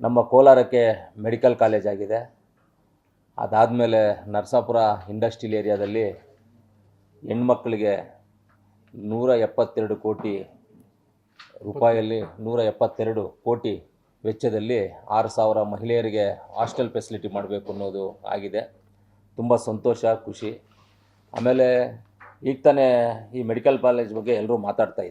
ನಮ್ಮ ಕೋಲಾರಕ್ಕೆ medical college ಆಗಿದೆ. ಅದಾದಮೇಲೆ ನರಸಾಪುರ ಇಂಡಸ್ಟ್ರಿಯಲ್ ಏರಿಯಾದಲ್ಲಿ ಹೆಣ್ಮಕ್ಳಿಗೆ ನೂರ ಎಪ್ಪತ್ತೆರಡು ಕೋಟಿ ರೂಪಾಯಲ್ಲಿ ನೂರ ಎಪ್ಪತ್ತೆರಡು ಕೋಟಿ ವೆಚ್ಚದಲ್ಲಿ ಆರು ಸಾವಿರ ಮಹಿಳೆಯರಿಗೆ ಹಾಸ್ಟೆಲ್ ಫೆಸಿಲಿಟಿ ಮಾಡಬೇಕು ಅನ್ನೋದು ಆಗಿದೆ. ತುಂಬ ಸಂತೋಷ, ಖುಷಿ. ಆಮೇಲೆ ಈಗ ತಾನೇ ಈ ಮೆಡಿಕಲ್ ಕಾಲೇಜ್ ಬಗ್ಗೆ ಎಲ್ಲರೂ ಮಾತಾಡ್ತಾ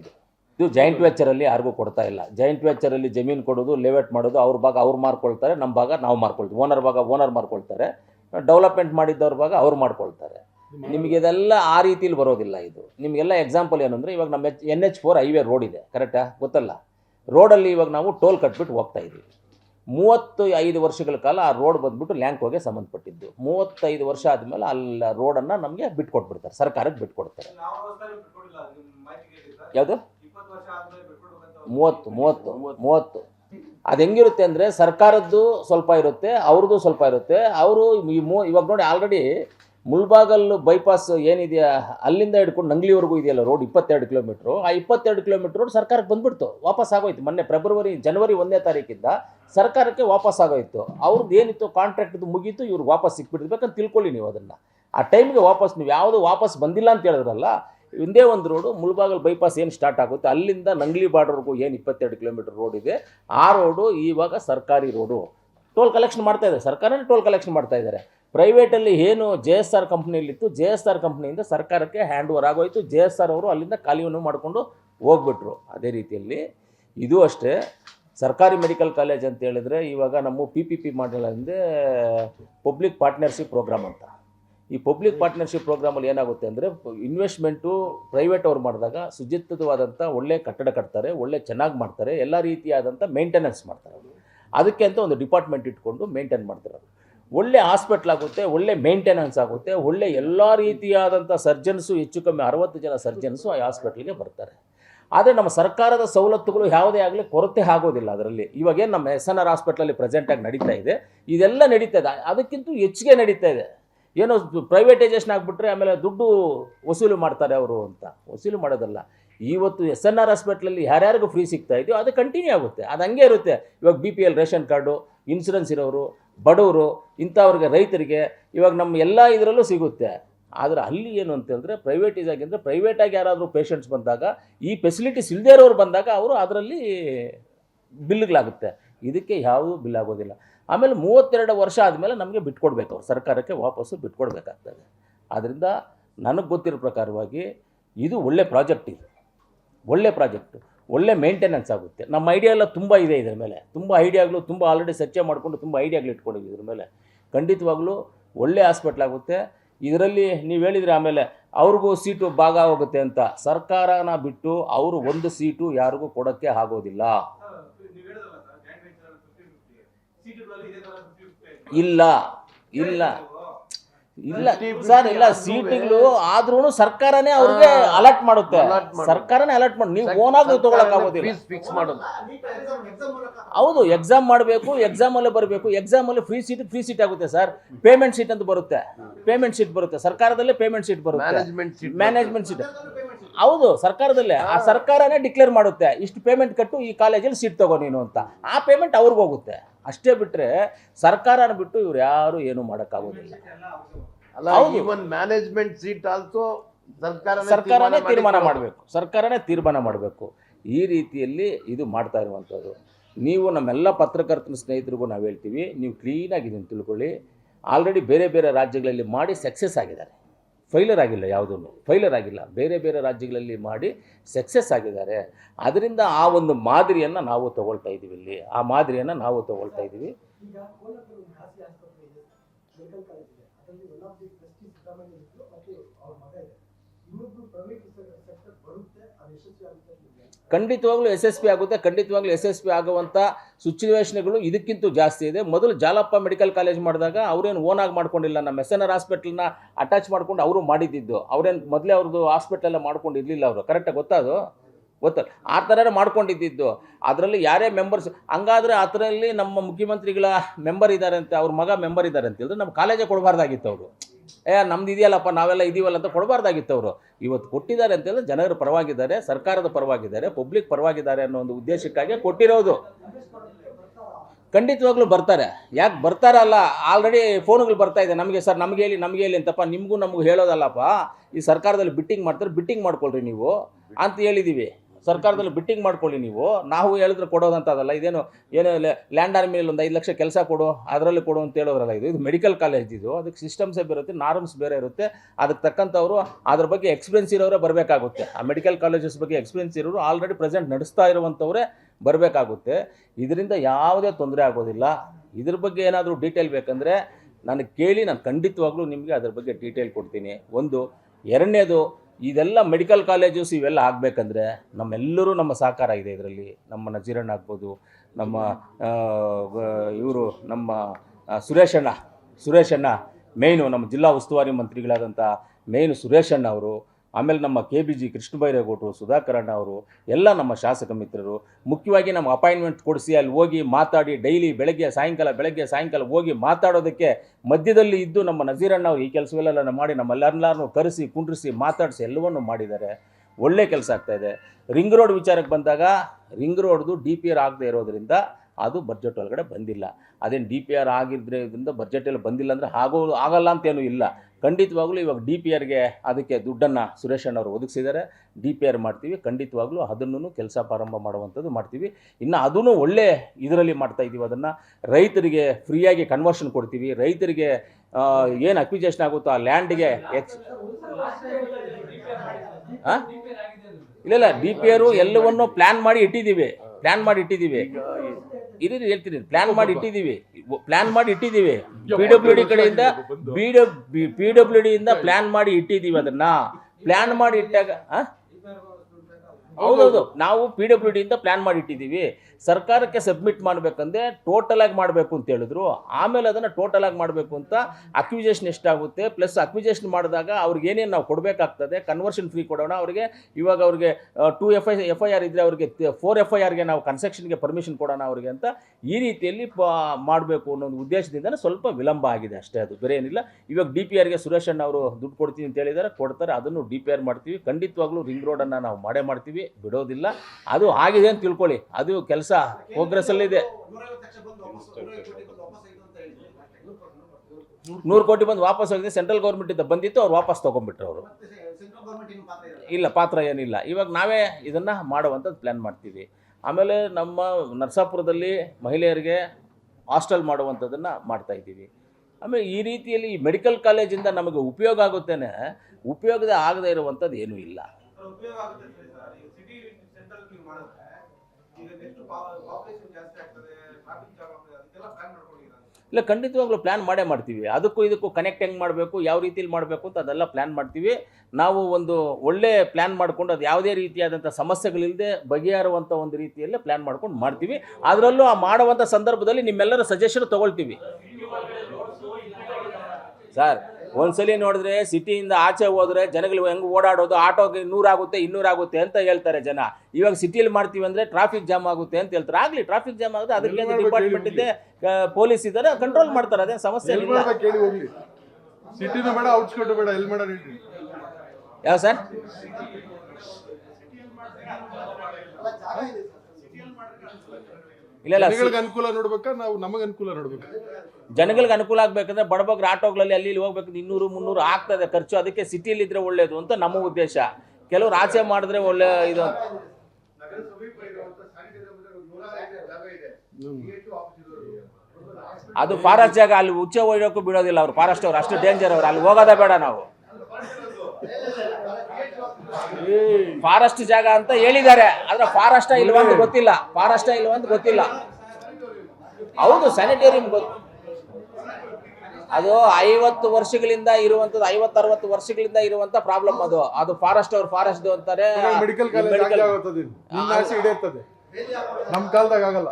ಇದು ಜಾಯಿಂಟ್ ವೆಚ್ಚರಲ್ಲಿ ಯಾರಿಗೂ ಕೊಡ್ತಾ ಇಲ್ಲ. ಜಾಯಿಂಟ್ ವೆಚ್ಚರಲ್ಲಿ ಜಮೀನು ಕೊಡೋದು ಲೇಔಟ್ ಮಾಡೋದು ಅವ್ರ ಭಾಗ ಅವ್ರು ಮಾರ್ಕೊಳ್ತಾರೆ ನಮ್ಮ ಭಾಗ ನಾವು ಮಾರ್ಕೊಳ್ತೀವಿ. ಓನರ್ ಭಾಗ ಓನರ್ ಮಾರ್ಕೊಳ್ತಾರೆ. ಡೆವಲಪ್ಮೆಂಟ್ ಮಾಡಿದ್ದವ್ರ ಭಾಗ ಅವ್ರು ಮಾಡ್ಕೊಳ್ತಾರೆ. ನಿಮಗೆ ಇದೆಲ್ಲ ಆ ರೀತಿಲಿ ಬರೋದಿಲ್ಲ ಇದು. ನಿಮಗೆಲ್ಲ ಎಕ್ಸಾಂಪಲ್ ಏನಂದರೆ ಇವಾಗ ನಮ್ಮ H N H four highway road ಇದೆ ಕರೆಕ್ಟಾ ಗೊತ್ತಲ್ಲ? ರೋಡಲ್ಲಿ ಇವಾಗ ನಾವು ಟೋಲ್ ಕಟ್ಬಿಟ್ಟು ಹೋಗ್ತಾ ಇದ್ದೀವಿ. ಮೂವತ್ತು ಐದು ವರ್ಷಗಳ ಕಾಲ ಆ ರೋಡ್ ಬಂದ್ಬಿಟ್ಟು ಲ್ಯಾಂಕೋಗೆ ಸಂಬಂಧಪಟ್ಟಿದ್ದು. ಮೂವತ್ತೈದು ವರ್ಷ ಆದಮೇಲೆ ಅಲ್ಲಿ ರೋಡನ್ನು ನಮಗೆ ಬಿಟ್ಕೊಟ್ಬಿಡ್ತಾರೆ. ಸರ್ಕಾರಕ್ಕೆ ಬಿಟ್ಕೊಡ್ತಾರೆ. ಯಾವುದು? ಮೂವತ್ತು ಮೂವತ್ತು ಮೂವತ್ತು. ಅದು ಹೆಂಗಿರುತ್ತೆ ಅಂದರೆ ಸರ್ಕಾರದ್ದು ಸ್ವಲ್ಪ ಇರುತ್ತೆ ಅವ್ರದ್ದು ಸ್ವಲ್ಪ ಇರುತ್ತೆ. ಅವರು ಈ ಮೂ ಇವಾಗ ನೋಡಿ ಆಲ್ರೆಡಿ ಮುಳ್ಬಾಗಲ್ ಬೈಪಾಸ್ ಏನಿದೆಯಾ ಅಲ್ಲಿಂದ ಹಿಡ್ಕೊಂಡು ನಂಗ್ಲಿವರೆಗೂ ಇದೆಯಲ್ಲ ರೋಡ್ ಇಪ್ಪತ್ತೆರಡು ಕಿಲೋಮೀಟ್ರು ಆ ಇಪ್ಪತ್ತೆರಡು ಕಿಲೋಮೀಟ್ರ್ ರೋಡ್ ಸರ್ಕಾರಕ್ಕೆ ಬಂದ್ಬಿಡ್ತು ವಾಪಸ್ ಆಗೋಯ್ತು. ಮೊನ್ನೆ ಫೆಬ್ರವರಿ ಜನವರಿ ಒಂದನೇ ತಾರೀಕಿಂದ ಸರ್ಕಾರಕ್ಕೆ ವಾಪಸ್ ಆಗೋಯ್ತು. ಅವ್ರದ್ದು ಏನಿತ್ತು ಕಾಂಟ್ರಾಕ್ಟ್ದು ಮುಗೀತು ಇವ್ರು ವಾಪಸ್ ಸಿಕ್ಬಿಟ್ಟಿರ್ಬೇಕಂತ ತಿಳ್ಕೊಳ್ಳಿ ನೀವು ಅದನ್ನು. ಆ ಟೈಮ್ಗೆ ವಾಪಸ್ ನೀವು ಯಾವುದು ವಾಪಸ್ ಬಂದಿಲ್ಲ ಅಂತ ಹೇಳಿದ್ರಲ್ಲ ಒಂದೇ ಒಂದು ರೋಡು ಮುಳ್ಬಾಗಲ್ ಬೈಪಾಸ್ ಏನು ಸ್ಟಾರ್ಟ್ ಆಗುತ್ತೆ? ಅಲ್ಲಿಂದ ನಂಗ್ಲಿ ಬಾರ್ಡರ್ಗೂ ಏನು ಇಪ್ಪತ್ತೆರಡು ಕಿಲೋಮೀಟರ್ ರೋಡ್ ಇದೆ. ಆ ರೋಡು ಇವಾಗ ಸರ್ಕಾರಿ ರೋಡು ಟೋಲ್ ಕಲೆಕ್ಷನ್ ಮಾಡ್ತಾ ಇದೆ ಸರ್ಕಾರನೇ ಟೋಲ್ ಕಲೆಕ್ಷನ್ ಮಾಡ್ತಾ ಇದ್ದಾರೆ. ಪ್ರೈವೇಟಲ್ಲಿ ಏನು ಜೆ ಎಸ್ ಆರ್ ಕಂಪ್ನಿಯಲ್ಲಿತ್ತು ಜೆ ಎಸ್ ಆರ್ ಕಂಪ್ನಿಯಿಂದ ಸರ್ಕಾರಕ್ಕೆ ಹ್ಯಾಂಡ್ ಓವರ್ ಆಗೋಯಿತು. ಜೆ ಎಸ್ ಆರ್ ಅವರು ಅಲ್ಲಿಂದ ಖಾಲಿಯನ್ನು ಮಾಡಿಕೊಂಡು ಹೋಗ್ಬಿಟ್ರು. ಅದೇ ರೀತಿಯಲ್ಲಿ ಇದು ಅಷ್ಟೇ. ಸರ್ಕಾರಿ ಮೆಡಿಕಲ್ ಕಾಲೇಜ್ ಅಂತ ಹೇಳಿದ್ರೆ ಇವಾಗ ನಮ್ಮ ಪಿ ಪಿ ಪಿ ಮಾಡಲಿಂದೇ ಪಬ್ಲಿಕ್ ಪಾರ್ಟ್ನರ್ಶಿಪ್ ಪ್ರೋಗ್ರಾಮ್ ಅಂತ. ಈ ಪಬ್ಲಿಕ್ ಪಾರ್ಟ್ನರ್ಶಿಪ್ ಪ್ರೋಗ್ರಾಮಲ್ಲಿ ಏನಾಗುತ್ತೆ ಅಂದರೆ ಇನ್ವೆಸ್ಟ್ಮೆಂಟು ಪ್ರೈವೇಟ್ ಅವ್ರು ಮಾಡಿದಾಗ ಸುಜಿತವಾದಂಥ ಒಳ್ಳೆ ಕಟ್ಟಡ ಕಟ್ತಾರೆ, ಒಳ್ಳೆ ಚೆನ್ನಾಗಿ ಮಾಡ್ತಾರೆ, ಎಲ್ಲ ರೀತಿಯಾದಂಥ ಮೇಂಟೆನೆನ್ಸ್ ಮಾಡ್ತಾರೆ ಅದಕ್ಕೆ ಅಂತ ಒಂದು ಡಿಪಾರ್ಟ್ಮೆಂಟ್ ಇಟ್ಕೊಂಡು ಮೇಂಟೈನ್ ಮಾಡ್ತಾರೆ ಅವರು. ಒಳ್ಳೆ ಹಾಸ್ಪಿಟ್ಲ್ ಆಗುತ್ತೆ, ಒಳ್ಳೆ ಮೇಂಟೆನೆನ್ಸ್ ಆಗುತ್ತೆ, ಒಳ್ಳೆ ಎಲ್ಲ ರೀತಿಯಾದಂಥ ಸರ್ಜನ್ಸು ಹೆಚ್ಚು ಕಮ್ಮಿ ಅರವತ್ತು ಜನ ಸರ್ಜನ್ಸು ಆ ಹಾಸ್ಪಿಟ್ಲಿಗೆ ಬರ್ತಾರೆ. ಆದರೆ ನಮ್ಮ ಸರ್ಕಾರದ ಸವಲತ್ತುಗಳು ಯಾವುದೇ ಆಗಲಿ ಕೊರತೆ ಆಗೋದಿಲ್ಲ ಅದರಲ್ಲಿ. ಇವಾಗೇನು ನಮ್ಮ ಎಸ್ ಎನ್ ಆರ್ ಹಾಸ್ಪಿಟ್ಲಲ್ಲಿ ಪ್ರೆಸೆಂಟಾಗಿ ನಡೀತಾ ಇದೆ, ಇದೆಲ್ಲ ನಡೀತಾ ಇದೆ. ಅದಕ್ಕಿಂತ ಹೆಚ್ಚಿಗೆ ನಡೀತಾ ಇದೆ. ಏನೋ ಪ್ರೈವೇಟೈಸೇಷನ್ ಆಗಿಬಿಟ್ರೆ ಆಮೇಲೆ ದುಡ್ಡು ವಸೂಲು ಮಾಡ್ತಾರೆ ಅವರು ಅಂತ. ವಸೂಲು ಮಾಡೋದಲ್ಲ. ಇವತ್ತು ಎಸ್ ಎನ್ ಆರ್ ಹಾಸ್ಪಿಟ್ಲಲ್ಲಿ ಯಾರ್ಯಾರಿಗೂ ಫ್ರೀ ಸಿಗ್ತಾ ಇದೆಯೋ ಅದು ಕಂಟಿನ್ಯೂ ಆಗುತ್ತೆ. ಅದು ಹಂಗೆ ಇರುತ್ತೆ. ಇವಾಗ B P L ration card insurance ಇರೋರು, ಬಡವರು, ಇಂಥವ್ರಿಗೆ, ರೈತರಿಗೆ ಇವಾಗ ನಮ್ಮ ಎಲ್ಲ ಇದರಲ್ಲೂ ಸಿಗುತ್ತೆ. ಆದರೆ ಅಲ್ಲಿ ಏನು ಅಂತಂದರೆ ಪ್ರೈವೇಟೈಸ್ ಆಗಿಂದರೆ ಪ್ರೈವೇಟಾಗಿ ಯಾರಾದರೂ ಪೇಷಂಟ್ಸ್ ಬಂದಾಗ, ಈ ಫೆಸಿಲಿಟೀಸ್ ಇಲ್ಲದೇ ಇರೋರು ಬಂದಾಗ ಅವರು ಅದರಲ್ಲಿ ಬಿಲ್ಗಳಾಗುತ್ತೆ. ಇದಕ್ಕೆ ಯಾವುದೂ ಬಿಲ್ ಆಗೋದಿಲ್ಲ. ಆಮೇಲೆ ಮೂವತ್ತೆರಡು ವರ್ಷ ಆದಮೇಲೆ ನಮಗೆ ಬಿಟ್ಕೊಡ್ಬೇಕು. ಅವ್ರು ಸರ್ಕಾರಕ್ಕೆ ವಾಪಸ್ಸು ಬಿಟ್ಕೊಡ್ಬೇಕಾಗ್ತದೆ. ಆದ್ದರಿಂದ ನನಗೆ ಗೊತ್ತಿರೋ ಪ್ರಕಾರವಾಗಿ ಇದು ಒಳ್ಳೆ ಪ್ರಾಜೆಕ್ಟ್ ಇದು. ಒಳ್ಳೆ ಪ್ರಾಜೆಕ್ಟು. ಒಳ್ಳೆ ಮೇಂಟೆನೆನ್ಸ್ ಆಗುತ್ತೆ. ನಮ್ಮ ಐಡಿಯಾ ಎಲ್ಲ ತುಂಬ ಇದೆ ಇದರ ಮೇಲೆ. ತುಂಬ ಐಡಿಯಾಗಳು ತುಂಬ ಆಲ್ರೆಡಿ ಚರ್ಚೆ ಮಾಡಿಕೊಂಡು ತುಂಬ ಐಡಿಯಾಗಳು ಇಟ್ಕೊಂಡಿದ್ದೀವಿ ಇದ್ರ ಮೇಲೆ. ಖಂಡಿತವಾಗ್ಲೂ ಒಳ್ಳೆ ಹಾಸ್ಪಿಟ್ಲ್ ಆಗುತ್ತೆ. ಇದರಲ್ಲಿ ನೀವು ಹೇಳಿದರೆ ಆಮೇಲೆ ಅವ್ರಿಗೂ ಸೀಟು ಭಾಗ ಹೋಗುತ್ತೆ ಅಂತ. ಸರ್ಕಾರನ ಬಿಟ್ಟು ಅವರು ಒಂದು ಸೀಟು ಯಾರಿಗೂ ಕೊಡೋಕ್ಕೆ ಆಗೋದಿಲ್ಲ. ಇಲ್ಲ ಇಲ್ಲ. ಇಲ್ಲ. ಸರ್ ಇಲ್ಲ ಸೀಟ್ಗಳು ಆದ್ರೂ ಸರ್ಕಾರನೇ ಅವ್ರಿಗೆ ಅಲರ್ಟ್ ಮಾಡುತ್ತೆ. ಸರ್ಕಾರನೇ ಅಲರ್ಟ್ ಮಾಡಿ ನೀವು ಓನಾಗಿ ತಗೊಳಕ್ ಆಗೋದಿಲ್ಲ. ಫಿಕ್ಸ್ ಮಾಡೋದು. ಹೌದು ಎಕ್ಸಾಮ್ ಮಾಡಬೇಕು ಎಕ್ಸಾಮ್ ಅಲ್ಲೇ ಬರಬೇಕು. ಎಕ್ಸಾಮ್ ಅಲ್ಲಿ ಫ್ರೀ ಸೀಟ್ ಫ್ರೀ ಸೀಟ್ ಆಗುತ್ತೆ ಸರ್ ಪೇಮೆಂಟ್ ಸೀಟ್ ಅಂತ ಬರುತ್ತೆ. ಪೇಮೆಂಟ್ ಸೀಟ್ ಬರುತ್ತೆ. ಸರ್ಕಾರದಲ್ಲೇ ಪೇಮೆಂಟ್ ಸೀಟ್ ಬರುತ್ತೆ. ಮ್ಯಾನೇಜ್ಮೆಂಟ್ ಸೀಟ್ ಮ್ಯಾನೇಜ್ಮೆಂಟ್ ಸೀಟ್ ಹೌದು ಸರ್ಕಾರದಲ್ಲೇ. ಆ ಸರ್ಕಾರನೇ ಡಿಕ್ಲೇರ್ ಮಾಡುತ್ತೆ. ಇಷ್ಟು ಪೇಮೆಂಟ್ ಕಟ್ಟು ಈ ಕಾಲೇಜಲ್ಲಿ ಸೀಟ್ ತಗೋ ನೀನು ಅಂತ. ಆ ಪೇಮೆಂಟ್ ಅವ್ರಿಗೆ ಹೋಗುತ್ತೆ. ಅಷ್ಟೇ ಬಿಟ್ಟರೆ ಸರ್ಕಾರನ ಬಿಟ್ಟು ಇವ್ರು ಯಾರು ಏನು ಮಾಡೋಕ್ಕಾಗೋದಿಲ್ಲ. ಅಲ್ಲ ಮ್ಯಾನೇಜ್ಮೆಂಟ್ ಸೀಟ್ ಆಲ್ಸೋ ಸರ್ಕಾರ ಸರ್ಕಾರನೇ ತೀರ್ಮಾನ ಮಾಡಬೇಕು. ಸರ್ಕಾರನೇ ತೀರ್ಮಾನ ಮಾಡಬೇಕು. ಈ ರೀತಿಯಲ್ಲಿ ಇದು ಮಾಡ್ತಾ ಇರುವಂಥದ್ದು. ನೀವು ನಮ್ಮೆಲ್ಲ ಪತ್ರಕರ್ತನ ಸ್ನೇಹಿತರಿಗೂ ನಾವು ಹೇಳ್ತೀವಿ ನೀವು ಕ್ಲೀನಾಗಿ ಇದನ್ನು ತಿಳ್ಕೊಳ್ಳಿ. ಆಲ್ರೆಡಿ ಬೇರೆ ಬೇರೆ ರಾಜ್ಯಗಳಲ್ಲಿ ಮಾಡಿ ಸಕ್ಸಸ್ ಆಗಿದ್ದಾರೆ. ಫೈಲರ್ ಆಗಿಲ್ಲ ಯಾವುದೂ ಫೈಲರ್ ಆಗಿಲ್ಲ. ಬೇರೆ ಬೇರೆ ರಾಜ್ಯಗಳಲ್ಲಿ ಮಾಡಿ ಸಕ್ಸಸ್ ಆಗಿದ್ದಾರೆ. ಅದರಿಂದ ಆ ಒಂದು ಮಾದರಿಯನ್ನು ನಾವು ತಗೊಳ್ತಾ ಇದ್ದೀವಿ ಇಲ್ಲಿ. ಆ ಮಾದರಿಯನ್ನು ನಾವು ತಗೊಳ್ತಾ ಇದ್ದೀವಿ ಪ್ರೈವೇಟ್ ಸೆಕ್ಟರ್ ಬರುತ್ತೆ, ಅದು ಯಶಸ್ವಿ ಆಗುತ್ತೆ. ಖಂಡಿತವಾಗ್ಲೂ ಪಿ ಆಗುತ್ತೆ, ಖಂಡಿತವಾಗ್ಲೂ ಪಿ ಆಗುವಂಥ ಸಿಚುವೇಶನ್ಗಳು ಇದಕ್ಕಿಂತ ಜಾಸ್ತಿ ಇದೆ. ಮೊದಲು ಜಾಲಪ್ಪ ಮೆಡಿಕಲ್ ಕಾಲೇಜ್ ಮಾಡಿದಾಗ ಅವ್ರೇನು ಓನಾಗಿ ಮಾಡ್ಕೊಂಡಿಲ್ಲ. ನಮ್ಮ ಎಸ್ ಎನ್ ಆರ್ ಹಾಸ್ಪಿಟ್ಲನ್ನ ಅಟ್ಯಾಚ್ ಮಾಡ್ಕೊಂಡು ಅವರು ಮಾಡಿದ್ದಿದ್ದು. ಅವ್ರೇನು ಮೊದಲೇ ಅವ್ರದ್ದು ಹಾಸ್ಪಿಟಲ್ ಮಾಡ್ಕೊಂಡು ಇರಲಿಲ್ಲ ಅವರು. ಕರೆಕ್ಟಾಗಿ ಗೊತ್ತದು ಗೊತ್ತಲ್ಲ. ಆ ಥರನೇ ಮಾಡ್ಕೊಂಡಿದ್ದಿದ್ದು. ಅದರಲ್ಲಿ ಯಾರೇ ಮೆಂಬರ್ಸ್ ಹಂಗಾದ್ರೆ ಅದರಲ್ಲಿ ನಮ್ಮ ಮುಖ್ಯಮಂತ್ರಿಗಳ ಮೆಂಬರ್ ಇದ್ದಾರೆ ಅಂತ, ಅವ್ರ ಮಗ ಮೆಂಬರ್ ಇದ್ದಾರೆ ಅಂತ ಹೇಳಿದ್ರೆ ನಮ್ಮ ಕಾಲೇಜೇ ಕೊಡಬಾರ್ದಾಗಿತ್ತು ಅವರು. ಏ, ನಮ್ದು ಇದೆಯಲ್ಲಪ್ಪ, ನಾವೆಲ್ಲ ಇದೀವಲ್ಲ ಅಂತ ಕೊಡಬಾರ್ದಾಗಿತ್ತು ಅವರು. ಇವತ್ತು ಕೊಟ್ಟಿದ್ದಾರೆ ಅಂತ ಹೇಳಿದ್ರೆ ಜನರ ಪರವಾಗಿದ್ದಾರೆ, ಸರ್ಕಾರದ ಪರವಾಗಿದ್ದಾರೆ, ಪಬ್ಲಿಕ್ ಪರವಾಗಿದ್ದಾರೆ ಅನ್ನೋ ಒಂದು ಉದ್ದೇಶಕ್ಕಾಗಿ ಕೊಟ್ಟಿರೋದು. ಖಂಡಿತವಾಗ್ಲೂ ಬರ್ತಾರೆ. ಯಾಕೆ ಬರ್ತಾರಲ್ಲ ಆಲ್ರೆಡಿ ಫೋನ್ಗಳು ಬರ್ತಾ ಇದೆ. ನಮಗೆ ಸರ್, ನಮಗೆ ಹೇಳಿ ನಮಗೆ ಹೇಳಿ ಅಂತಪ್ಪ, ನಿಮಗೂ ನಮಗೂ ಹೇಳೋದಲ್ಲಪ್ಪ. ಈ ಸರ್ಕಾರದಲ್ಲಿ ಬಿಟ್ಟಿಂಗ್ ಮಾಡ್ತಾರೆ, ಬಿಟ್ಟಿಂಗ್ ಮಾಡ್ಕೊಳ್ರಿ ನೀವು ಅಂತ ಹೇಳಿದ್ದೀವಿ ಸರ್ಕಾರದಲ್ಲಿ ಬಿಟ್ಟಿಂಗ್ ಮಾಡ್ಕೊಳ್ಳಿ ನೀವು. ನಾವು ಹೇಳಿದ್ರೆ ಕೊಡೋದಂತದಲ್ಲ ಇದೇನು ಏನು ಲ್ಯಾಂಡ್ ಆರ್ಮಿಯಲ್ಲಿ ಒಂದು ಐದು ಲಕ್ಷ ಕೆಲಸ ಕೊಡು ಅದರಲ್ಲಿ ಕೊಡು ಅಂತ ಹೇಳೋದ್ರಲ್ಲ ಇದು. ಇದು ಮೆಡಿಕಲ್ ಕಾಲೇಜ್ ಇದು. ಅದಕ್ಕೆ ಸಿಸ್ಟಮ್ಸೇ ಬೇರೆ ಇರುತ್ತೆ ನಾರ್ಮ್ಸ್ ಬೇರೆ ಇರುತ್ತೆ. ಅದಕ್ಕೆ ತಕ್ಕಂಥವ್ರು ಅದ್ರ ಬಗ್ಗೆ ಎಕ್ಸ್ಪೀರಿಯನ್ಸ್ ಇರೋರೇ ಬರಬೇಕಾಗುತ್ತೆ. ಆ ಮೆಡಿಕಲ್ ಕಾಲೇಜಸ್ ಬಗ್ಗೆ ಎಕ್ಸ್ಪೀರಿಯನ್ಸ್ ಇರೋರು ಆಲ್ರೆಡಿ ಪ್ರೆಸೆಂಟ್ ನಡೆಸ್ತಾ ಇರುವಂಥವ್ರೇ ಬರಬೇಕಾಗುತ್ತೆ. ಇದರಿಂದ ಯಾವುದೇ ತೊಂದರೆ ಆಗೋದಿಲ್ಲ. ಇದ್ರ ಬಗ್ಗೆ ಏನಾದರೂ ಡೀಟೇಲ್ ಬೇಕಂದರೆ ನಾನು ಕೇಳಿ ನಾನು ಖಂಡಿತವಾಗ್ಲೂ ನಿಮಗೆ ಅದ್ರ ಬಗ್ಗೆ ಡೀಟೇಲ್ ಕೊಡ್ತೀನಿ. ಒಂದು ಎರಡನೇದು ಇದೆಲ್ಲ ಮೆಡಿಕಲ್ ಕಾಲೇಜಸ್ ಇವೆಲ್ಲ ಆಗಬೇಕಂದ್ರೆ ನಮ್ಮೆಲ್ಲರೂ ನಮ್ಮ ಸಹಕಾರ ಇದೆ ಇದರಲ್ಲಿ. ನಮ್ಮ ನಜೀರಣ್ಣ ಆಗ್ಬೋದು. ನಮ್ಮ ಇವರು ನಮ್ಮ ಸುರೇಶಣ್ಣ ಸುರೇಶಣ್ಣ ಮೇಯ್ನು ನಮ್ಮ ಜಿಲ್ಲಾ ಉಸ್ತುವಾರಿ ಮಂತ್ರಿಗಳಾದಂಥ ಮೇಯ್ನು ಸುರೇಶಣ್ಣ ಅವರು. ಆಮೇಲೆ ನಮ್ಮ ಕೆ ಬಿ ಜಿ ಕೃಷ್ಣ ಬೈರೇಗೌಡರು ಸುಧಾಕರಣ್ಣ ಅವರು, ಎಲ್ಲ ನಮ್ಮ ಶಾಸಕ ಮಿತ್ರರು, ಮುಖ್ಯವಾಗಿ ನಮ್ಮ ಅಪಾಯಿಂಟ್ಮೆಂಟ್ ಕೊಡಿಸಿ ಅಲ್ಲಿ ಹೋಗಿ ಮಾತಾಡಿ, ಡೈಲಿ ಬೆಳಗ್ಗೆ, ಸಾಯಂಕಾಲ ಬೆಳಗ್ಗೆ, ಸಾಯಂಕಾಲ ಹೋಗಿ ಮಾತಾಡೋದಕ್ಕೆ ಮಧ್ಯದಲ್ಲಿ ಇದ್ದು ನಮ್ಮ ನಜೀರಣ್ಣ ಅವರು ಈ ಕೆಲಸವೆಲ್ಲ ಮಾಡಿ ನಮ್ಮೆಲ್ಲರನ್ನೂ ಕರೆಸಿ, ಕುಂಡ್ರಿಸಿ, ಮಾತಾಡಿಸಿ ಎಲ್ಲವನ್ನೂ ಮಾಡಿದ್ದಾರೆ. ಒಳ್ಳೆ ಕೆಲಸ ಆಗ್ತಾಯಿದೆ ರಿಂಗ್ ರೋಡ್ ವಿಚಾರಕ್ಕೆ ಬಂದಾಗ ರಿಂಗ್ ರೋಡ್ದು ಡಿ ಪಿ ಆರ್ ಆಗದೆ ಇರೋದ್ರಿಂದ ಅದು ಬಜೆಟ್ ಒಳಗಡೆ ಬಂದಿಲ್ಲ. ಅದೇನು ಡಿ ಪಿ ಆರ್ ಆಗಿದ್ದರಿಂದ ಬಜೆಟಲ್ಲಿ ಬಂದಿಲ್ಲ ಅಂದರೆ ಆಗೋ, ಆಗಲ್ಲ ಅಂತೇನೂ ಇಲ್ಲ. ಖಂಡಿತವಾಗ್ಲೂ ಇವಾಗ ಡಿ ಪಿ ಆರ್ಗೆ ಅದಕ್ಕೆ ದುಡ್ಡನ್ನು ಸುರೇಶ್ ಅಣ್ಣವರು ಒದಗಿಸಿದ್ದಾರೆ. ಡಿ ಪಿ ಆರ್ ಮಾಡ್ತೀವಿ. ಖಂಡಿತವಾಗ್ಲೂ ಅದನ್ನು ಕೆಲಸ ಪ್ರಾರಂಭ ಮಾಡುವಂಥದ್ದು ಮಾಡ್ತೀವಿ. ಇನ್ನು ಅದೂ ಒಳ್ಳೆ ಇದರಲ್ಲಿ ಮಾಡ್ತಾ ಇದ್ದೀವಿ ಅದನ್ನು. ರೈತರಿಗೆ ಫ್ರೀಯಾಗಿ ಕನ್ವರ್ಷನ್ ಕೊಡ್ತೀವಿ. ರೈತರಿಗೆ ಏನು ಅಕ್ವಿಜೇಷನ್ ಆಗುತ್ತೋ ಆ ಲ್ಯಾಂಡ್ಗೆ ಎಕ್ಸ್ ಹಾಂ ಇಲ್ಲ ಇಲ್ಲ. ಡಿ ಪಿ ಆರು ಎಲ್ಲವನ್ನು ಪ್ಲ್ಯಾನ್ ಮಾಡಿ ಇಟ್ಟಿದ್ದೀವಿ. ಪ್ಲ್ಯಾನ್ ಮಾಡಿ ಇಟ್ಟಿದ್ದೀವಿ. ಇದು ಹೇಳ್ತೀನಿ. ಪ್ಲಾನ್ ಮಾಡಿ ಇಟ್ಟಿದ್ದೀವಿ. ಪ್ಲಾನ್ ಮಾಡಿ ಇಟ್ಟಿದ್ದೀವಿ. ಪಿ ಡಬ್ಲ್ಯೂ ಡಿ ಕಡೆಯಿಂದ ಬಿ ಡಬ್ಲ್ಯೂ ಪಿ ಡಬ್ಲ್ಯೂ ಡಿಯಿಂದ ಪ್ಲಾನ್ ಮಾಡಿ ಇಟ್ಟಿದ್ದೀವಿ ಅದನ್ನ. ಪ್ಲಾನ್ ಮಾಡಿ ಇಟ್ಟಾಗ ಹಾಂ ಹೌದೌದು. ನಾವು ಪಿ ಡಬ್ಲ್ಯೂ ಡಿಯಿಂದ ಪ್ಲ್ಯಾನ್ ಮಾಡಿ ಇಟ್ಟಿದ್ದೀವಿ ಸರ್ಕಾರಕ್ಕೆ ಸಬ್ಮಿಟ್ ಮಾಡಬೇಕಂದ್ರೆ ಟೋಟಲ್ ಆಗಿ ಮಾಡಬೇಕು ಅಂತ ಹೇಳಿದ್ರು. ಆಮೇಲೆ ಅದನ್ನು ಟೋಟಲ್ ಆಗಿ ಮಾಡಬೇಕು ಅಂತ ಅಕ್ವಿಜೇಷನ್ ಎಷ್ಟಾಗುತ್ತೆ ಪ್ಲಸ್ ಅಕ್ವಿಜೇಷನ್ ಮಾಡಿದಾಗ ಅವ್ರಿಗೆ ಏನೇನು ನಾವು ಕೊಡಬೇಕಾಗ್ತದೆ ಕನ್ವರ್ಷನ್ ಫ್ರೀ ಕೊಡೋಣ. ಅವರಿಗೆ ಇವಾಗ ಅವ್ರಿಗೆ two F I F I R ಇದ್ದರೆ ಅವ್ರಿಗೆ ಫೋರ್ ಎಫ್ ಐ ಆರ್ಗೆ ನಾವು ಕನ್ಸ್ಟ್ರಕ್ಷನ್ಗೆ ಪರ್ಮಿಷನ್ ಕೊಡೋಣ ಅವ್ರಿಗೆ ಅಂತ ಈ ರೀತಿಯಲ್ಲಿ ಮಾಡಬೇಕು ಅನ್ನೋ ಒಂದು ಉದ್ದೇಶದಿಂದ ಸ್ವಲ್ಪ ವಿಳಂಬ ಆಗಿದೆ ಅಷ್ಟೇ ಅದು. ಬೇರೆ ಏನಿಲ್ಲ. ಇವಾಗ ಡಿ ಪಿ ಆರ್ಗೆ ಸುರೇಶ್ ಅಣ್ಣ ಅವರು ದುಡ್ಡು ಕೊಡ್ತೀನಿ ಅಂತ ಹೇಳಿದ್ದಾರೆ ಕೊಡ್ತಾರೆ. ಅದನ್ನು ಡಿ ಪಿ ಆರ್ ಮಾಡ್ತೀವಿ. ಖಂಡಿತವಾಗ್ಲೂ ರಿಂಗ್ ರೋಡನ್ನು ನಾವು ಮಾಡೇ ಮಾಡ್ತೀವಿ. ಬಿಡೋದಿಲ್ಲ. ಅದು ಆಗಿದೆ ಅಂತ ತಿಳ್ಕೊಳ್ಳಿ. ಅದು ಕೆಲಸ ಪ್ರೋಗ್ರೆಸ್ಸಲ್ಲಿದೆ ನೂರು ಕೋಟಿ ಬಂದು ವಾಪಸ್ ಹೋಗಿದೆ. ಸೆಂಟ್ರಲ್ ಗೌರ್ಮೆಂಟಿಂದ ಬಂದಿತ್ತು, ಅವ್ರು ವಾಪಸ್ ತೊಗೊಂಡ್ಬಿಟ್ರು ಅವರು. ಇಲ್ಲ, ಪಾತ್ರ ಏನಿಲ್ಲ. ಇವಾಗ ನಾವೇ ಇದನ್ನು ಮಾಡುವಂಥದ್ದು ಪ್ಲ್ಯಾನ್ ಮಾಡ್ತೀವಿ. ಆಮೇಲೆ ನಮ್ಮ ನರಸಾಪುರದಲ್ಲಿ ಮಹಿಳೆಯರಿಗೆ ಹಾಸ್ಟೆಲ್ ಮಾಡುವಂಥದ್ದನ್ನು ಮಾಡ್ತಾ ಇದ್ದೀವಿ. ಆಮೇಲೆ ಈ ರೀತಿಯಲ್ಲಿ ಈ ಮೆಡಿಕಲ್ ಕಾಲೇಜಿಂದ ನಮಗೆ ಉಪಯೋಗ ಆಗುತ್ತೇನೆ, ಉಪಯೋಗದ ಆಗದೇ ಇರುವಂಥದ್ದು ಏನೂ ಇಲ್ಲ. ಉಪಯೋಗ ಆಗುತ್ತೆ ಸರ್ ಈಗ ಸಿಟಿ ಸೆಂಟ್ರಲ್ ನೀವು ಮಾಡಿದ್ರೆ ಈಗ ನೆಕ್ಸ್ಟ್ ಪಾಪ್ಯುಲೇಷನ್ ಜಾಸ್ತಿ ಆಗ್ತದೆ ಟ್ರಾಫಿಕ್ ಜಾಮ್ ಆಗ್ತದೆ ಅದಕ್ಕೆಲ್ಲ ಪ್ಲಾನ್ ಮಾಡ್ಕೊಂಡಿದ್ದಾರೆ? ಇಲ್ಲ ಖಂಡಿತವಾಗ್ಲೂ ಪ್ಲ್ಯಾನ್ ಮಾಡೇ ಮಾಡ್ತೀವಿ. ಅದಕ್ಕೂ ಇದಕ್ಕೂ ಕನೆಕ್ಟ್ ಹೆಂಗೆ ಮಾಡಬೇಕು ಯಾವ ರೀತಿಯಲ್ಲಿ ಮಾಡಬೇಕು ಅಂತ ಅದೆಲ್ಲ ಪ್ಲ್ಯಾನ್ ಮಾಡ್ತೀವಿ. ನಾವು ಒಂದು ಒಳ್ಳೆ ಪ್ಲ್ಯಾನ್ ಮಾಡ್ಕೊಂಡು ಅದು ಯಾವುದೇ ರೀತಿಯಾದಂಥ ಸಮಸ್ಯೆಗಳಿಲ್ಲದೆ ಬಗೆಹರುವಂಥ ಒಂದು ರೀತಿಯಲ್ಲೇ ಪ್ಲ್ಯಾನ್ ಮಾಡ್ಕೊಂಡು ಮಾಡ್ತೀವಿ. ಅದರಲ್ಲೂ ಆ ಮಾಡುವಂಥ ಸಂದರ್ಭದಲ್ಲಿ ನಿಮ್ಮೆಲ್ಲರ ಸಜೆಷನ್ ತೊಗೊಳ್ತೀವಿ. ಸರ್ ಒಂದ್ಸಲಿ ನೋಡಿದ್ರೆ ಸಿಟಿಯಿಂದ ಆಚೆ ಹೋದ್ರೆ ಜನಗಳು ಹೆಂಗೆ ಓಡಾಡೋದು ಆಟೋಗೆ ನೂರಾಗುತ್ತೆ ಇನ್ನೂರಾಗುತ್ತೆ ಅಂತ ಹೇಳ್ತಾರೆ ಜನ. ಇವಾಗ ಸಿಟಿಯಲ್ಲಿ ಮಾಡ್ತೀವಿ ಅಂದ್ರೆ ಟ್ರಾಫಿಕ್ ಜಾಮ್ ಆಗುತ್ತೆ ಅಂತ ಹೇಳ್ತಾರೆ. ಆಗಲಿ ಟ್ರಾಫಿಕ್ ಜಾಮ್ ಆಗುತ್ತೆ ಅದಕ್ಕೆ ಡಿಪಾರ್ಟ್ಮೆಂಟ್ ಇದೆ ಪೊಲೀಸ್ ಇದ್ದಾರೆ ಕಂಟ್ರೋಲ್ ಮಾಡ್ತಾರೆ ಅದೇ ಸಮಸ್ಯೆ ಯಾವ ಇಲ್ಲ ಮಾಡ್ಬೇಕು ಕೇಳಿ ಹೋಗ್ಲಿ ಸಿಟಿನೂ ಬೇಡ ಔಟ್ಸ್ಕರ್ಟ್ ಬೇಡ ಎಲ್ಲಿ ಮಾಡೋಣ ಹೇಳ್ರಿ ಯಾವ ಸರ್ ಇಲ್ಲ ಜನಗಳಿಗೆ ಅನುಕೂಲ ನೋಡ್ಬೇಕಾ? ನಾವು ನಮಗೆ ಅನುಕೂಲ ನೋಡ್ಬೇಕು? ಜನಗಳಿಗೆ ಅನುಕೂಲ ಆಗ್ಬೇಕಂದ್ರೆ ಬಡಬಗ್ರ ಆಟೋಗಳಲ್ಲಿ ಅಲ್ಲಿ ಇಲ್ಲಿ ಹೋಗ್ಬೇಕು ಇನ್ನೂರು ಮುನ್ನೂರು ಆಗ್ತದೆ ಖರ್ಚು. ಅದಕ್ಕೆ ಸಿಟಿಯಲ್ಲಿ ಇದ್ರೆ ಒಳ್ಳೇದು ಅಂತ ನಮ್ಮ ಉದ್ದೇಶ. ಕೆಲವರು ಆಚೆ ಮಾಡಿದ್ರೆ ಒಳ್ಳೆ ಇದು ಅದು ಫಾರೆಸ್ಟ್ ಜಾಗ ಅಲ್ಲಿ ಉಚ್ಚೆ ಒಯ್ಯೋಕ್ಕೂ ಬಿಡೋದಿಲ್ಲ ಅವ್ರು ಫಾರೆಸ್ಟ್ ಅವ್ರು. ಅಷ್ಟು ಡೇಂಜರ್ ಅವ್ರು. ಅಲ್ಲಿ ಹೋಗೋದೇ ಬೇಡ ನಾವು. ಫಾರೆಸ್ಟ್ ಜಾಗ ಅಂತ ಹೇಳಿದ್ದಾರೆ. ಆದ್ರೆ ಫಾರೆಸ್ಟ್ ಇಲ್ವಂತ ಅಂತ ಗೊತ್ತಿಲ್ಲ. ಫಾರೆಸ್ಟ್ ಇಲ್ವಾ ಅಂತ ಗೊತ್ತಿಲ್ಲ. ಹೌದು ಸ್ಯಾನಿಟೇರಿಯಂ ಗೊತ್ತು. ಅದು ಐವತ್ತು ವರ್ಷಗಳಿಂದ ಇರುವಂತದ್ದು ಐವತ್ತು ಅರವತ್ತು ವರ್ಷಗಳಿಂದ ಇರುವಂತ ಪ್ರಾಬ್ಲಮ್ ಅದು. ಅದು ಫಾರೆಸ್ಟ್ ಅವ್ರು ಫಾರೆಸ್ಟ್ ಅಂತಾರೆ. ಮೆಡಿಕಲ್ ನಿಮ್ಮ ಕಾಲದಾಗ ಆಗಲ್ಲ.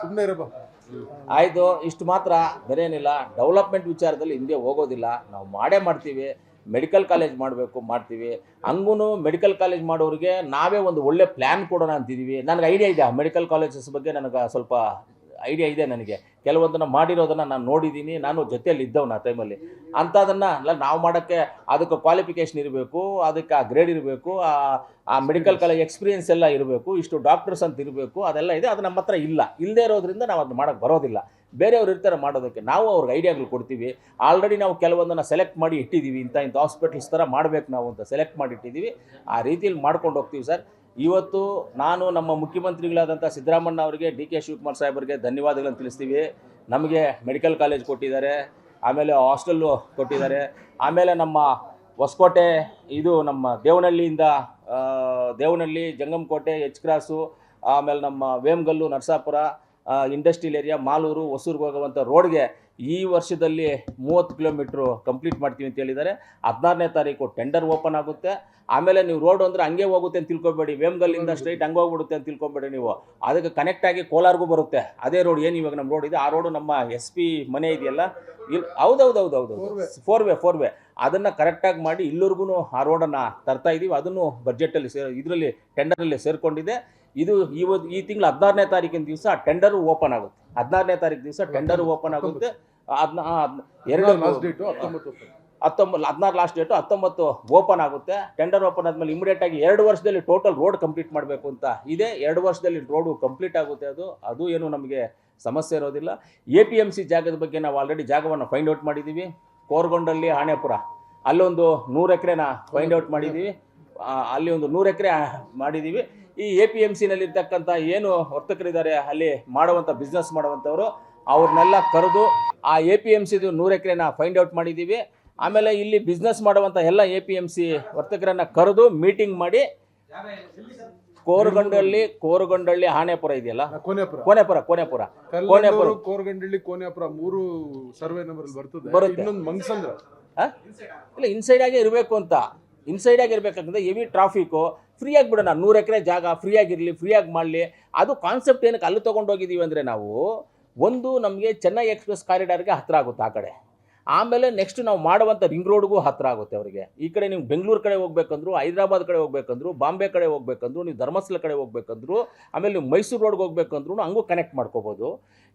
ಸುಮ್ಮನೆ ಇರಪ್ಪ ಆಯಿತು ಇಷ್ಟು ಮಾತ್ರ. ಬೇರೇನಿಲ್ಲ. ಡೆವಲಪ್ಮೆಂಟ್ ವಿಚಾರದಲ್ಲಿ ಹಿಂದೆ ಹೋಗೋದಿಲ್ಲ. ನಾವು ಮಾಡೇ ಮಾಡ್ತೀವಿ. ಮೆಡಿಕಲ್ ಕಾಲೇಜ್ ಮಾಡಬೇಕು, ಮಾಡ್ತೀವಿ. ಹಂಗೂ ಮೆಡಿಕಲ್ ಕಾಲೇಜ್ ಮಾಡೋರಿಗೆ ನಾವೇ ಒಂದು ಒಳ್ಳೆ ಪ್ಲ್ಯಾನ್ ಕೊಡೋಣ ಅಂತಿದ್ದೀವಿ ನನಗೆ ಐಡಿಯಾ ಇದೆ ಮೆಡಿಕಲ್ ಕಾಲೇಜಸ್ ಬಗ್ಗೆ ನನಗೆ ಸ್ವಲ್ಪ ಐಡಿಯಾ ಇದೆ ನನಗೆ. ಕೆಲವೊಂದನ್ನು ಮಾಡಿರೋದನ್ನು ನಾನು ನೋಡಿದ್ದೀನಿ ನಾನು ಜೊತೆಯಲ್ಲಿ ಇದ್ದವನು ಆ ಟೈಮಲ್ಲಿ ಅಂಥದನ್ನು ಅಲ್ಲ, ನಾವು ಮಾಡೋಕ್ಕೆ ಅದಕ್ಕೆ ಕ್ವಾಲಿಫಿಕೇಷನ್ ಇರಬೇಕು, ಅದಕ್ಕೆ ಆ ಗ್ರೇಡ್ ಇರಬೇಕು, ಆ ಮೆಡಿಕಲ್ ಕಾಲೇಜ್ ಎಕ್ಸ್ಪೀರಿಯನ್ಸ್ ಎಲ್ಲ ಇರಬೇಕು, ಇಷ್ಟು ಡಾಕ್ಟರ್ಸ್ ಅಂತ ಇರಬೇಕು, ಅದೆಲ್ಲ ಇದೆ. ಅದು ನಮ್ಮ ಹತ್ರ ಇಲ್ಲ. ಇಲ್ಲದೇ ಇರೋದ್ರಿಂದ ನಾವು ಅದನ್ನ ಮಾಡೋಕ್ಕೆ ಬರೋದಿಲ್ಲ. ಬೇರೆಯವ್ರು ಇರ್ತಾರೆ ಮಾಡೋದಕ್ಕೆ. ನಾವು ಅವ್ರಿಗೆ ಐಡಿಯಾಗಳು ಕೊಡ್ತೀವಿ. ಆಲ್ರೆಡಿ ನಾವು ಕೆಲವೊಂದನ್ನು ಸೆಲೆಕ್ಟ್ ಮಾಡಿ ಇಟ್ಟಿದ್ದೀವಿ ಇಂಥ ಇಂಥ ಹಾಸ್ಪಿಟಲ್ಸ್ ಥರ ಮಾಡಬೇಕು ನಾವು ಅಂತ ಸೆಲೆಕ್ಟ್ ಮಾಡಿ ಇಟ್ಟಿದ್ದೀವಿ ಆ ರೀತಿಯಲ್ಲಿ ಮಾಡ್ಕೊಂಡು ಹೋಗ್ತೀವಿ ಸರ್. ಇವತ್ತು ನಾನು ನಮ್ಮ ಮುಖ್ಯಮಂತ್ರಿಗಳಾದಂಥ ಸಿದ್ದರಾಮಣ್ಣ ಅವರಿಗೆ, ಡಿ ಕೆ ಶಿವಕುಮಾರ್ ಸಾಹೇಬರಿಗೆ ಧನ್ಯವಾದಗಳನ್ನು ತಿಳಿಸ್ತೀವಿ. ನಮಗೆ ಮೆಡಿಕಲ್ ಕಾಲೇಜ್ ಕೊಟ್ಟಿದ್ದಾರೆ. ಆಮೇಲೆ ಹಾಸ್ಟೆಲ್ಲು ಕೊಟ್ಟಿದ್ದಾರೆ. ಆಮೇಲೆ ನಮ್ಮ ಹೊಸಕೋಟೆ, ಇದು ನಮ್ಮ ದೇವನಹಳ್ಳಿಯಿಂದ ದೇವನಹಳ್ಳಿ, ಜಂಗಮಕೋಟೆ ಎಚ್ ಕ್ರಾಸು ಆಮೇಲೆ ನಮ್ಮ ವೇಮಗಲ್ಲು, ನರಸಾಪುರ ಇಂಡಸ್ಟ್ರಿಯಲ್ ಏರಿಯಾ ಮಾಲೂರು ಹೊಸೂರಿಗೆ ಹೋಗುವಂಥ ರೋಡ್ಗೆ ಈ ವರ್ಷದಲ್ಲಿ ಮೂವತ್ತು ಕಿಲೋಮೀಟ್ರು ಕಂಪ್ಲೀಟ್ ಮಾಡ್ತೀವಿ ಅಂತ ಹೇಳಿದ್ದಾರೆ. ಹದಿನಾರನೇ ತಾರೀಕು ಟೆಂಡರ್ ಓಪನ್ ಆಗುತ್ತೆ. ಆಮೇಲೆ ನೀವು ರೋಡ್ ಅಂದರೆ ಹಂಗೆ ಹೋಗುತ್ತೆ ಅಂತ ತಿಳ್ಕೊಬೇಡಿ. ವೇಮ್ಗಲ್ಲಿಂದ ಸ್ಟ್ರೈಟ್ ಹಂಗೆ ಹೋಗ್ಬಿಡುತ್ತೆ ಅಂತ ತಿಳ್ಕೊಬೇಡಿ ನೀವು. ಅದಕ್ಕೆ ಕನೆಕ್ಟ್ ಆಗಿ ಕೋಲಾರ್ಗೂ ಬರುತ್ತೆ. ಅದೇ ರೋಡ್ ಏನು ಇವಾಗ ನಮ್ಮ ರೋಡ್ ಇದೆ ಆ ರೋಡು ನಮ್ಮ ಎಸ್ ಪಿ ಮನೆ ಇದೆಯಲ್ಲ? ಇಲ್ಲಿ ಹೌದೌದು ಹೌದು ಹೌದು. ಫೋರ್ ವೇ ಫೋರ್ ವೇ ಅದನ್ನು ಕರೆಕ್ಟಾಗಿ ಮಾಡಿ ಇಲ್ಲಿವರೆಗೂ ಆ ರೋಡನ್ನು ತರ್ತಾ ಇದ್ದೀವಿ ಅದನ್ನು ಬಜೆಟಲ್ಲಿ ಸೇ ಇದರಲ್ಲಿ ಟೆಂಡರಲ್ಲಿ ಸೇರಿಕೊಂಡಿದೆ. ಇದು ಇವತ್ತು ಈ ತಿಂಗಳು ಹದಿನಾರನೇ ತಾರೀಕಿನ ದಿವಸ ಟೆಂಡರ್ ಓಪನ್ ಆಗುತ್ತೆ. ಹದಿನಾರನೇ ತಾರೀಕು ದಿವಸ ಟೆಂಡರ್ ಓಪನ್ ಆಗುತ್ತೆ. ಅದನ್ನ ಎರಡು ಹತ್ತೊಂಬತ್ತು ಹದಿನಾರು ಲಾಸ್ಟ್ ಡೇಟು ಹತ್ತೊಂಬತ್ತು ಓಪನ್ ಆಗುತ್ತೆ. ಟೆಂಡರ್ ಓಪನ್ ಆದಮೇಲೆ ಇಮಿಡಿಯೇಟ್ ಆಗಿ ಎರಡು ವರ್ಷದಲ್ಲಿ ಟೋಟಲ್ ರೋಡ್ ಕಂಪ್ಲೀಟ್ ಮಾಡಬೇಕು ಅಂತ ಇದೆ. ಎರಡು ವರ್ಷದಲ್ಲಿ ರೋಡು ಕಂಪ್ಲೀಟ್ ಆಗುತ್ತೆ ಅದು. ಅದು ಏನು ನಮಗೆ ಸಮಸ್ಯೆ ಇರೋದಿಲ್ಲ. ಎ ಪಿ ಎಂ ಸಿ ಜಾಗದ ಬಗ್ಗೆ ನಾವು ಆಲ್ರೆಡಿ ಜಾಗವನ್ನು ಫೈಂಡ್ ಔಟ್ ಮಾಡಿದ್ದೀವಿ ಕೋರ್ಗೊಂಡಲ್ಲಿ ಆಣೆಪುರ ಅಲ್ಲೊಂದು ನೂರು ಎಕರೆನ ಫೈಂಡ್ ಔಟ್ ಮಾಡಿದ್ದೀವಿ ಅಲ್ಲಿ ಒಂದು ನೂರು ಎಕರೆ ಮಾಡಿದ್ದೀವಿ ಈ ಎ ಪಿ ಎಂ ಸಿನಲ್ಲಿರ್ತಕ್ಕಂಥ ಏನು ವರ್ತಕರಿದ್ದಾರೆ ಅಲ್ಲಿ ಮಾಡುವಂಥ ಬಿಸ್ನೆಸ್ ಮಾಡುವಂಥವರು ಅವ್ರನ್ನೆಲ್ಲ ಕರೆದು ಆ ಎ ಪಿ ಎಂ ಸಿದು ನೂರು ಎಕರೆನ ಫೈಂಡ್ ಔಟ್ ಮಾಡಿದ್ದೀವಿ. ಆಮೇಲೆ ಇಲ್ಲಿ ಬಿಸ್ನೆಸ್ ಮಾಡುವಂಥ ಎಲ್ಲ ಎ ಪಿ ಎಂ ಸಿ ವರ್ತಕರನ್ನ ಕರೆದು ಮೀಟಿಂಗ್ ಮಾಡಿ ಕೋರಗೊಂಡಳ್ಳಿ ಕೋರಗೊಂಡಳ್ಳಿ ಆನೆಪುರ ಇದೆಯಲ್ಲ? ಕೋನೆಪುರ. ಕೋನೆಪುರ ಕೋನೆಪುರ. ಕೋರ್ಗಂಡಳ್ಳಿ ಕೋರಗಂಡಳ್ಳಿ ಕೋನೆಪುರ ಮೂರು ಸರ್ವೆ ನಂಬರ್ ಬರ್ತದೆ. ಬರುತ್ತೆ. ಇನ್ನೊಂದು ಮಂಗಸಂದ್ರ. ಇಲ್ಲ ಇನ್ಸೈಡ್ ಆಗೇ ಇರಬೇಕು ಅಂತ. ಇನ್ಸೈಡ್ ಆಗಿ ಇರಬೇಕಂತಂದ್ರೆ ಹೆವಿ ಟ್ರಾಫಿಕ್ಕು ಫ್ರೀಯಾಗಿ ಬಿಡೋಣ. ನೂರು ಎಕರೆ ಜಾಗ ಫ್ರೀ ಆಗಿರಲಿ ಫ್ರೀಯಾಗಿ ಮಾಡಲಿ. ಅದು ಕಾನ್ಸೆಪ್ಟ್ ಏನಕ್ಕೆ ಅಲ್ಲಿ ತೊಗೊಂಡೋಗಿದ್ದೀವಿ ಅಂದರೆ ನಾವು ಒಂದು ನಮಗೆ ಚೆನ್ನೈ ಎಕ್ಸ್ಪ್ರೆಸ್ ಕಾರಿಡಾರ್ಗೆ ಹತ್ತಿರ ಆಗುತ್ತೆ ಆ ಕಡೆ. ಆಮೇಲೆ ನೆಕ್ಸ್ಟ್ ನಾವು ಮಾಡುವಂಥ ರಿಂಗ್ ರೋಡ್ಗೂ ಹತ್ತಿರ ಆಗುತ್ತೆ ಅವರಿಗೆ. ಈ ಕಡೆ ನೀವು ಬೆಂಗಳೂರು ಕಡೆ ಹೋಗ್ಬೇಕಂದ್ರು ಹೈದರಾಬಾದ್ ಕಡೆ ಹೋಗ್ಬೇಕಂದ್ರು ಬಾಂಬೆ ಕಡೆ ಹೋಗ್ಬೇಕಂದ್ರು, ನೀವು ಧರ್ಮಸ್ಥಳ ಕಡೆ ಹೋಗ್ಬೇಕಂದ್ರು, ಆಮೇಲೆ ನೀವು ಮೈಸೂರು ರೋಡ್ಗೆ ಹೋಗ್ಬೇಕಂದ್ರೂ ಹಂಗೂ ಕನೆಕ್ಟ್ ಮಾಡ್ಕೋಬೋದು.